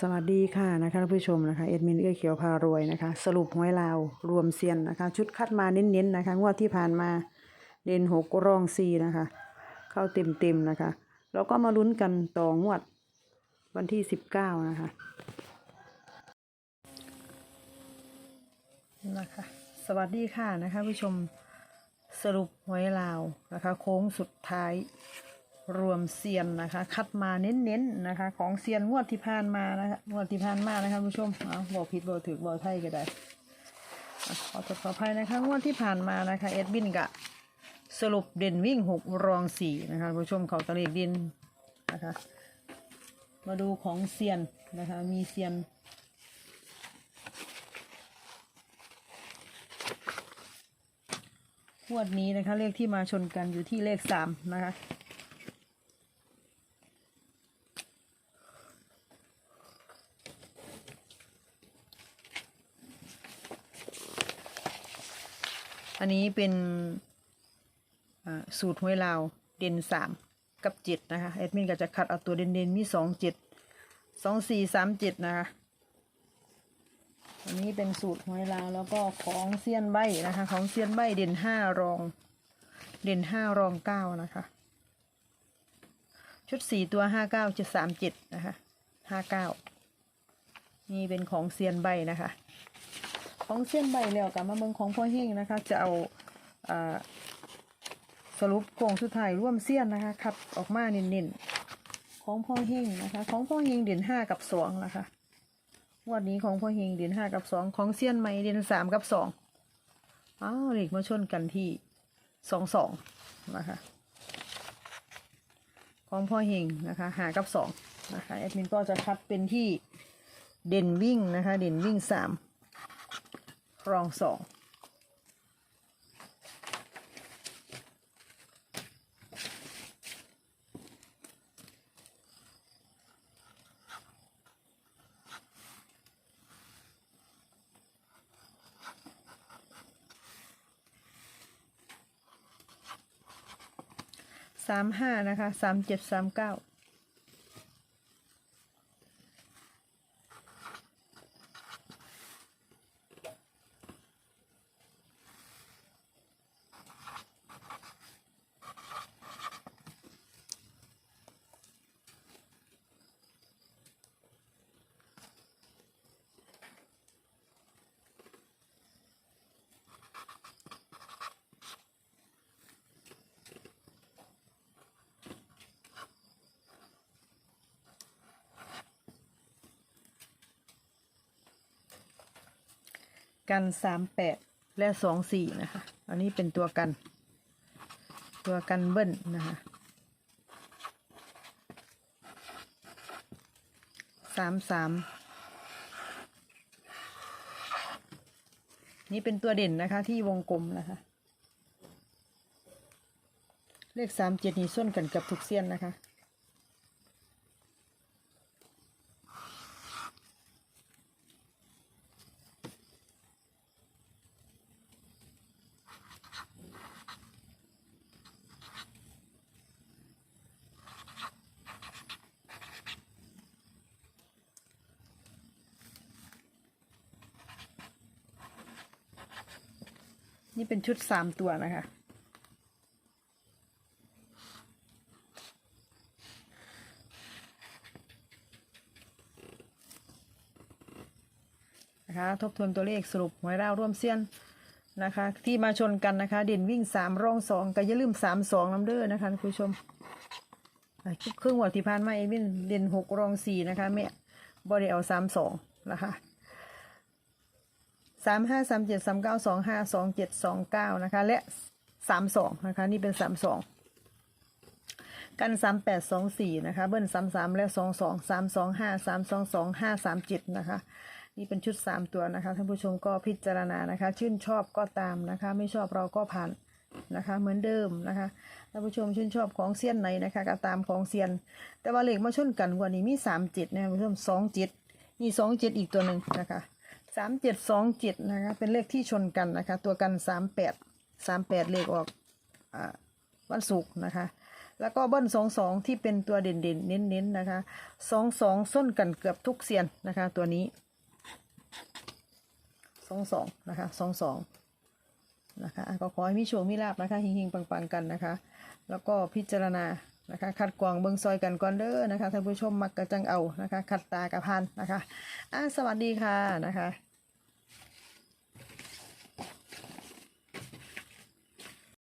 สวัสดีค่ะนะคะท่านผู้ชมนะคะเอ็ดมินเอื้อเขียวพารวยนะคะ สรุปหวยลาวรวมเซียนนะคะ ชุดคัดมาเน้นๆนะคะงวดที่ผ่านมาเด่นหกรองซีนะคะ เข้าเต็มๆนะคะ แล้วก็มาลุ้นกันต่องวดวันที่สิบเก้านะคะนะคะ สวัสดีค่ะนะคะผู้ชมสรุปหวยลาวนะคะ โค้งสุดท้าย รวมเซียนนะคะ คัดมาเน้นๆนะคะ ของเซียนงวดที่ผ่านมานะคะงวดที่ผ่านมานะคะผู้ชมเอาบอกผิดบอกถูกบอกไทยก็ได้ขอตัวขออภัยนะคะงวดที่ผ่านมานะคะเอ็ดบินกะสรุปเด่นวิ่งหกรองสี่นะคะผู้ชมเขาตะเลกดินนะคะ มาดูของเซียนนะคะ มีเซียนงวดนี้นะคะเลขที่มาชนกันอยู่ที่เลขสามนะคะ อันนี้เป็นสูตรหวยลาวเด่นสามกับเจ็ดนะคะแอดมินก็จะคัดเอาตัวเด่นเด่นๆมีสองเจ็ดสองสี่สามเจ็ดนะคะอันนี้เป็นสูตรหวยลาวแล้วก็ของเซียนใบนะคะ ของเซียนใบเด่นห้ารอง เด่นห้ารองเก้านะคะ ชุดสี่ตัวห้าเก้าจะสามเจ็ดนะคะห้าเก้านี่เป็นของเซียนใบนะคะ ของเส้นใบแล้วกับมาเมืองของพ่อเฮงนะคะ จะเอาอสรุปโครงสุดท้ายร่วมเสี้ยนนะคะขับออกมาเน้นๆของพ่อเฮงนะคะ ของพ่อเฮงเด่นห้ากับสองนะคะงวันนี้ของพ่อเฮงเด่นห้ากับสองของเสี้ยนใหม่เด่นสามกับสองอ้าวเด็กมาชนกันที่สองสองนะคะของพ่อเฮงนะคะหากับสองนะคะแอดมินก็จะคัดเป็นที่เด่นวิ่งนะคะ เด่นวิ่งสาม รองสองสามห้านะคะสามเจ็ดสามเก้า กันสามแปดและสองสี่นะคะ อันนี้เป็นตัวกัน ตัวกันเบิ้ลนะคะสามสามนี่เป็นตัวเด่นนะคะที่วงกลมนะคะ เลขสามเจ็ดนี่ส้นกันกับทุกเสี้ยนนะคะ นี่เป็นชุดสามตัวนะคะ นะคะ ทบทวนตัวเลขสรุปหวยราวร่วมเซียนนะคะ ที่มาชนกันนะคะ เด่นวิ่งสามร่องสองก็อย่าลืมสามสองน้ำเด้อนะคะคุณผู้ชมเครื่องหัวที่ผ่านมาเอวินเด่นหกรองสี่นะคะแม่บอดี้เอาสามสองนะคะ สามห้าสามเจ็ดสามเก้าสองห้าสองเจ็ดสองเก้านะคะ และสามสองนะคะ นี่เป็นสามสองกันสามแปดสองสี่นะคะ เบิ้ลสามสามและสองสองสามสองห้าสามสองสองห้าสามเจ็ดนะคะนี่เป็นชุดสามตัวนะคะท่านผู้ชมก็พิจารณานะคะ ชื่นชอบก็ตามนะคะ ไม่ชอบเราก็ผ่านนะคะ เหมือนเดิมนะคะท่านผู้ชมชื่นชอบของเซียนไหนนะคะก็ตามของเซียน แต่ว่าเหลขมาชนกันกว่านี้มีสามเจ็ดนะท่านผู้ชมสองเจ็ดมีสองเจ็ดอีกตัวหนึ่งนะคะ สามเจ็ดสองเจ็ดนะคะ เป็นเลขที่ชนกันนะคะ ตัวกันสามแปดสามแปดเลขออกอวันศุกร์นะคะ แล้วก็เบิ้ลสองสองที่เป็นตัวเด่นเด่นๆเน้นเน้นนะคะสองสองส้นกันเกือบทุกเซียนนะคะ ตัวนี้สองสองนะคะสองสองนะคะก็ขอให้มีโชคมีลาบนะคะเฮงๆปังๆกันนะคะ แล้วก็พิจารณา นะคะคัดกรองเบิงซอยกันก่อนเด้อนะคะท่านผู้ชมมักกระจังเอานะคะขัดตากระพันนะคะอะสวัสดีค่ะนะคะ